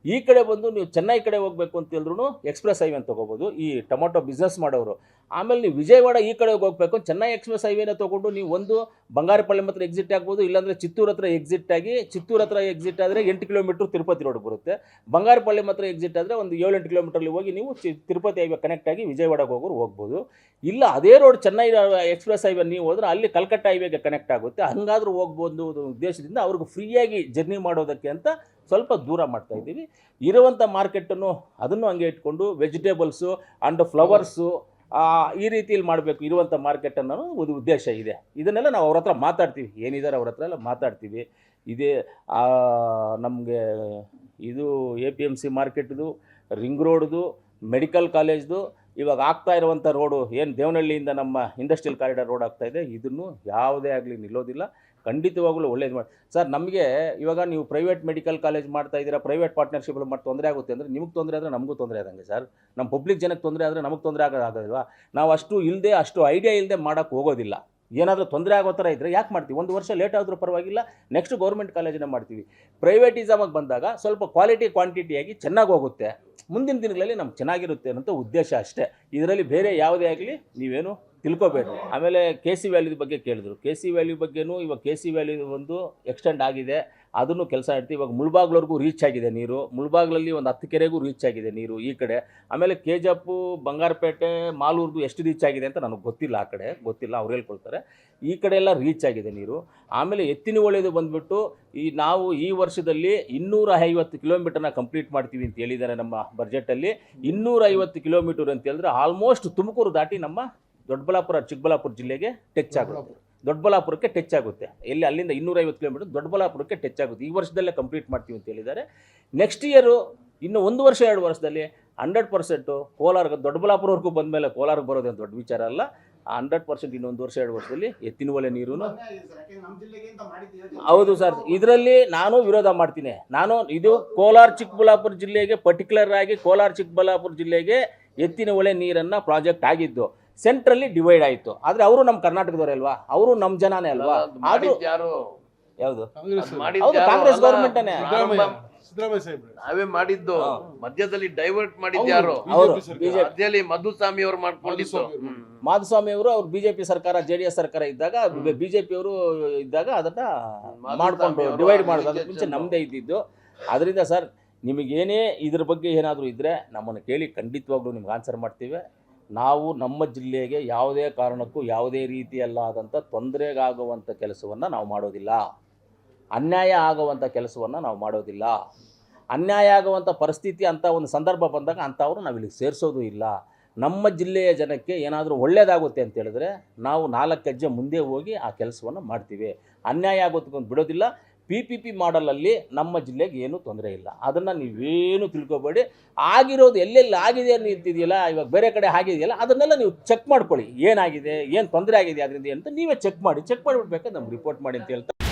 ಈ ಕಡೆ ಬಂದು ನೀವು ಚೆನ್ನೈ ಕಡೆ ಹೋಗ್ಬೇಕು ಅಂತ ಹೇಳಿದ್ರು ಎಕ್ಸ್ಪ್ರೆಸ್ ಹೈವೇನ ತೊಗೋಬೋದು. ಈ ಟೊಮೊಟೊ ಬಿಸ್ನೆಸ್ ಮಾಡೋರು ಆಮೇಲೆ ನೀವು ವಿಜಯವಾಡ ಈ ಕಡೆ ಹೋಗ್ಬೇಕು ಚೆನ್ನೈ ಎಕ್ಸ್ಪ್ರೆಸ್ ಹೈವೇನ ತೊಗೊಂಡು ನೀವು ಒಂದು ಬಂಗಾರಪಳ್ಳಿ ಹತ್ರ ಎಕ್ಸಿಟ್ ಆಗ್ಬೋದು, ಇಲ್ಲಾಂದರೆ ಚಿತ್ತೂರು ಹತ್ರ ಎಕ್ಸಿಟ್ ಆಗಿ, ಚಿತ್ತೂರು ಹತ್ರ ಎಕ್ಸಿಟ್ ಆದರೆ ಎಂಟು ಕಿಲೋಮೀಟ್ರ್ ತಿರುಪತಿ ರೋಡ್ ಬರುತ್ತೆ. ಬಂಗಾರಪಳ್ಳಿ ಹತ್ರ ಎಕ್ಸಿಟ್ ಆದರೆ ಒಂದು ಏಳೆಂಟು ಕಿಲೋಮೀಟ್ರಲ್ಲಿ ಹೋಗಿ ನೀವು ಚಿ ತಿರುಪತಿ ಹೈವೇ ಕನೆಕ್ಟ್ ಆಗಿ ವಿಜಯವಾಡಕ್ಕೆ ಹೋಗೋರು ಹೋಗ್ಬೋದು. ಇಲ್ಲ, ಅದೇ ರೋಡ್ ಚೆನ್ನೈ ಎಕ್ಸ್ಪ್ರೆಸ್ ಹೈವೇ ನೀವು ಹೋದ್ರೆ ಅಲ್ಲಿ ಕಲ್ಕಟ್ಟ ಹೈವೇಗೆ ಕನೆಕ್ಟ್ ಆಗುತ್ತೆ. ಹಂಗಾದ್ರೂ ಹೋಗ್ಬೋದು ಉದ್ದೇಶದಿಂದ ಅವ್ರಿಗೆ ಫ್ರೀಯಾಗಿ ಜರ್ನಿ ಮಾಡೋದಕ್ಕೆ ಅಂತ ಸ್ವಲ್ಪ ದೂರ ಮಾಡ್ತಾ ಇದ್ದೀವಿ. ಇರುವಂಥ ಮಾರ್ಕೆಟನ್ನು ಅದನ್ನು ಹಂಗೆ ಇಟ್ಕೊಂಡು ವೆಜಿಟೇಬಲ್ಸು ಆ್ಯಂಡ್ ಫ್ಲವರ್ಸು ಈ ರೀತಿಯಲ್ಲಿ ಮಾಡಬೇಕು ಇರುವಂಥ ಮಾರ್ಕೆಟ್ ಅನ್ನೋ ಒಂದು ಉದ್ದೇಶ ಇದೆ. ಇದನ್ನೆಲ್ಲ ನಾವು ಅವ್ರ ಹತ್ರ ಮಾತಾಡ್ತೀವಿ. ಏನಿದ್ದಾರೆ ಅವ್ರ ಹತ್ರ ಎಲ್ಲ ಮಾತಾಡ್ತೀವಿ. ಇದೇ ನಮಗೆ ಇದು ಎ ಪಿ ಎಂ ಸಿ ಮಾರ್ಕೆಟ್ದು ರಿಂಗ್ ರೋಡ್ದು ಮೆಡಿಕಲ್ ಕಾಲೇಜ್ದು ಇವಾಗ ಆಗ್ತಾ ಇರುವಂಥ ರೋಡು ಏನು ದೇವನಹಳ್ಳಿಯಿಂದ ನಮ್ಮ ಇಂಡಸ್ಟ್ರಿಯಲ್ ಕಾರಿಡಾರ್ ರೋಡ್ ಆಗ್ತಾ ಇದೆ, ಇದನ್ನು ಯಾವುದೇ ಆಗಲಿ ನಿಲ್ಲೋದಿಲ್ಲ. ಖಂಡಿತವಾಗಲೂ ಒಳ್ಳೇದು ಮಾಡಿ, ಸರ್, ನಮಗೆ ಇವಾಗ ನೀವು ಪ್ರೈವೇಟ್ ಮೆಡಿಕಲ್ ಕಾಲೇಜ್ ಮಾಡ್ತಾ ಇದ್ದೀರಾ, ಪ್ರೈವೇಟ್ ಪಾರ್ಟ್ನರ್ಶಿಪ್ ಮಾಡಿ ತೊಂದರೆ ಆಗುತ್ತೆ ಅಂದರೆ ನಿಮಗೆ ತೊಂದರೆ ಆದರೆ ನಮಗೂ ತೊಂದರೆ ಆದಂಗೆ ಸರ್. ನಮ್ಮ ಪಬ್ಲಿಕ್ ಜನಕ್ಕೆ ತೊಂದರೆ ಆದರೆ ನಮಗೆ ತೊಂದರೆ ಆಗೋದಾಗಲ್ವಾ ನಾವು ಅಷ್ಟು ಇಲ್ಲದೆ ಅಷ್ಟು ಐಡಿಯಾ ಇಲ್ಲದೆ ಮಾಡೋಕ್ಕೆ ಹೋಗೋದಿಲ್ಲ. ಏನಾದರೂ ತೊಂದರೆ ಆಗೋ ಥರ ಇದ್ದರೆ ಯಾಕೆ ಮಾಡ್ತೀವಿ? ಒಂದು ವರ್ಷ ಲೇಟ್ ಆದರೂ ಪರವಾಗಿಲ್ಲ ನೆಕ್ಸ್ಟ್ ಗೌರ್ಮೆಂಟ್ ಕಾಲೇಜನ್ನು ಮಾಡ್ತೀವಿ. ಪ್ರೈವೇಟಿಸಮಾಗಿ ಬಂದಾಗ ಸ್ವಲ್ಪ ಕ್ವಾಲಿಟಿ ಕ್ವಾಂಟಿಟಿಯಾಗಿ ಚೆನ್ನಾಗಿ ಹೋಗುತ್ತೆ. ಮುಂದಿನ ದಿನಗಳಲ್ಲಿ ನಮ್ಗೆ ಚೆನ್ನಾಗಿರುತ್ತೆ ಅನ್ನೋಂಥ ಉದ್ದೇಶ ಅಷ್ಟೇ. ಇದರಲ್ಲಿ ಬೇರೆ ಯಾವುದೇ ಆಗಲಿ ನೀವೇನು ತಿಳ್ಕೊಬೇಡಿ ಆಮೇಲೆ ಕೆ ಸಿ ವ್ಯಾಲ್ಯೂ ಬಗ್ಗೆ ಕೇಳಿದ್ರು. ಕೆ ಸಿ ವ್ಯಾಲ್ಯೂ ಬಗ್ಗೆನೂ ಇವಾಗ ಕೆ ಸಿ ವ್ಯಾಲ್ಯೂ ಒಂದು ಎಕ್ಸ್ಟೆಂಡ್ ಆಗಿದೆ. ಅದನ್ನು ಕೆಲಸ ಇಡ್ತೀವಿ ಇವಾಗ ಮುಳ್ಬಾಗ್ಲವರೆಗೂ ರೀಚ್ ಆಗಿದೆ ನೀರು. ಮುಳ್ಬಾಗ್ಲಲ್ಲಿ ಒಂದು ಹತ್ತು ಕೆರೆಗೂ ರೀಚ್ ಆಗಿದೆ ನೀರು ಈ ಕಡೆ. ಆಮೇಲೆ ಕೆ ಜಪ್ಪು ಬಂಗಾರಪೇಟೆ ಮಾಲೂರ್ದು ಎಷ್ಟು ರೀಚ್ ಆಗಿದೆ ಅಂತ ನನಗೆ ಗೊತ್ತಿಲ್ಲ ಆ ಕಡೆ. ಗೊತ್ತಿಲ್ಲ ಅವ್ರು ಹೇಳ್ಕೊಳ್ತಾರೆ. ಈ ಕಡೆ ಎಲ್ಲ ರೀಚ್ ಆಗಿದೆ ನೀರು. ಆಮೇಲೆ ಎತ್ತಿನ ಒಳ್ಳೆಯದು ಬಂದ್ಬಿಟ್ಟು ಈ ನಾವು ಈ ವರ್ಷದಲ್ಲಿ ಇನ್ನೂರ ಐವತ್ತು ಕಿಲೋಮೀಟರ್ನ ಕಂಪ್ಲೀಟ್ ಮಾಡ್ತೀವಿ ಅಂತ ಹೇಳಿದ್ದಾರೆ ನಮ್ಮ ಬಜೆಟಲ್ಲಿ ಇನ್ನೂರ ಐವತ್ತು ಕಿಲೋಮೀಟರ್ ಅಂತ ಹೇಳಿದ್ರೆ ಆಲ್ಮೋಸ್ಟ್ ತುಮಕೂರು ದಾಟಿ ನಮ್ಮ ದೊಡ್ಡಬಳ್ಳಾಪುರ ಚಿಕ್ಕಬಳ್ಳಾಪುರ ಜಿಲ್ಲೆಗೆ ಟಚ್ ಆಗುತ್ತೆ. ದೊಡ್ಡಬಳ್ಳಾಪುರಕ್ಕೆ ಟಚ್ ಆಗುತ್ತೆ. ಎಲ್ಲಿ ಅಲ್ಲಿಂದ ಇನ್ನೂರೈವತ್ತು ಕಿಲೋಮೀಟರ್ ದೊಡ್ಡಬಳ್ಳಾಪುರಕ್ಕೆ ಟಚ್ ಆಗುತ್ತೆ. ಈ ವರ್ಷದಲ್ಲೇ ಕಂಪ್ಲೀಟ್ ಮಾಡ್ತೀವಿ ಅಂತ ಹೇಳಿದ್ದಾರೆ. ನೆಕ್ಸ್ಟ್ ಇಯರು ಇನ್ನು ಒಂದು ವರ್ಷ ಎರಡು ವರ್ಷದಲ್ಲಿ ಹಂಡ್ರೆಡ್ ಪರ್ಸೆಂಟು ಕೋಲಾರ ದೊಡ್ಡಬಳ್ಳಾಪುರವರೆಗೂ ಬಂದಮೇಲೆ ಕೋಲಾರಕ್ಕೆ ಬರೋದೇನು ದೊಡ್ಡ ವಿಚಾರ ಅಲ್ಲ. ಹಂಡ್ರೆಡ್ ಪರ್ಸೆಂಟ್ ಇನ್ನೊಂದು ವರ್ಷ ಎರಡು ವರ್ಷದಲ್ಲಿ ಎತ್ತಿನ ಒಲೆ ನೀರು. ಹೌದು ಸರ್. ಇದರಲ್ಲಿ ನಾನು ವಿರೋಧ ಮಾಡ್ತೀನಿ. ನಾನು ಇದು ಕೋಲಾರ ಚಿಕ್ಕಬಳ್ಳಾಪುರ ಜಿಲ್ಲೆಗೆ ಪರ್ಟಿಕ್ಯುಲರ್ ಆಗಿ ಕೋಲಾರ ಚಿಕ್ಕಬಳ್ಳಾಪುರ ಜಿಲ್ಲೆಗೆ ಎತ್ತಿನ ಒಲೆ ನೀರನ್ನು ಪ್ರಾಜೆಕ್ಟ್ ಆಗಿದ್ದು. ಸೆಂಟ್ರಲ್ಲಿ ಡಿವೈಡ್ ಆಯಿತು. ಆದರೆ ಅವರು ನಮ್ಮ ಕರ್ನಾಟಕದವರೇ ಅಲ್ವಾ? ಅವರು ನಮ್ಮ ಜನನೇ ಅಲ್ವಾ? ಆದರೂ ಯಾರು? ಯಾವುದು? ಹೌದು ಕಾಂಗ್ರೆಸ್ ಗೌರ್ಮೆಂಟನೇ ಪ್ರಾರಂಭ ನಾವೇ ಮಾಡಿದ್ದು. ಮಧ್ಯದಲ್ಲಿ ಡೈವರ್ಟ್ ಮಾಡಿದ್ದು ಯಾರು? ಮಧ್ಯದಲ್ಲಿ ಮಧುಸ್ವಾಮಿ ಅವ್ರು ಮಾಡ್ಕೊಂಡಿದ್ದು. ಮಧುಸ್ವಾಮಿ ಅವ್ರು. ಅವರು ಬಿಜೆಪಿ ಸರ್ಕಾರ ಜೆ ಡಿ ಎಸ್ ಸರ್ಕಾರ ಇದ್ದಾಗ ಬಿಜೆಪಿ ಅವರು ಇದ್ದಾಗ ಅದನ್ನ ಮಾಡ್ಕೊಂಡು ಡಿವೈಡ್ ಮಾಡೋದು. ಮುಂಚೆ ನಮ್ದೇ ಇದ್ದಿದ್ದು. ಅದರಿಂದ ಸರ್ ನಿಮಗೇನೇ ಇದ್ರ ಬಗ್ಗೆ ಏನಾದರೂ ಇದ್ರೆ ನಮ್ಮನ್ನು ಕೇಳಿ ಖಂಡಿತವಾಗ್ಲೂ ನಿಮ್ಗೆ ಆನ್ಸರ್ ಮಾಡ್ತೀವಿ. ನಾವು ನಮ್ಮ ಜಿಲ್ಲೆಗೆ ಯಾವುದೇ ಕಾರಣಕ್ಕೂ ಯಾವುದೇ ರೀತಿಯಲ್ಲಾದಂಥ ತೊಂದರೆಗಾಗುವಂಥ ಕೆಲಸವನ್ನು ನಾವು ಮಾಡೋದಿಲ್ಲ. ಅನ್ಯಾಯ ಆಗುವಂಥ ಕೆಲಸವನ್ನು ನಾವು ಮಾಡೋದಿಲ್ಲ. ಅನ್ಯಾಯ ಆಗುವಂಥ ಪರಿಸ್ಥಿತಿ ಅಂತ ಒಂದು ಸಂದರ್ಭ ಬಂದಾಗ ಅಂಥವ್ರು ನಾವು ಇಲ್ಲಿಗೆ ಸೇರಿಸೋದು ಇಲ್ಲ. ನಮ್ಮ ಜಿಲ್ಲೆಯ ಜನಕ್ಕೆ ಏನಾದರೂ ಒಳ್ಳೆಯದಾಗುತ್ತೆ ಅಂತ ಹೇಳಿದ್ರೆ ನಾವು ನಾಲ್ಕು ಹೆಜ್ಜೆ ಮುಂದೆ ಹೋಗಿ ಆ ಕೆಲಸವನ್ನು ಮಾಡ್ತೀವಿ. ಅನ್ಯಾಯ ಆಗೋದಕ್ಕೆ ಬಿಡೋದಿಲ್ಲ ಪಿ ಪಿ ಪಿ ಮಾಡಲಲ್ಲಿ ನಮ್ಮ ಜಿಲ್ಲೆಗೆ ಏನೂ ತೊಂದರೆ ಇಲ್ಲ. ಅದನ್ನು ನೀವೇನು ತಿಳ್ಕೊಬೇಡಿ. ಆಗಿರೋದು ಎಲ್ಲೆಲ್ಲಿ ಆಗಿದೆ ಅಂತಿದೆಯಲ್ಲ ಇವಾಗ ಬೇರೆ ಕಡೆ ಆಗಿದೆಯಲ್ಲ, ಅದನ್ನೆಲ್ಲ ನೀವು ಚೆಕ್ ಮಾಡ್ಕೊಳ್ಳಿ. ಏನಾಗಿದೆ, ಏನು ತೊಂದರೆ ಆಗಿದೆ, ಅದರಿಂದ ಅಂತ ನೀವೇ ಚೆಕ್ ಮಾಡಿ. ಚೆಕ್ ಮಾಡಿಬಿಡ್ಬೇಕಾದ್ರೆ ನಮ್ಗೆ ರಿಪೋರ್ಟ್ ಮಾಡಿ ಅಂತ ಹೇಳ್ತಾ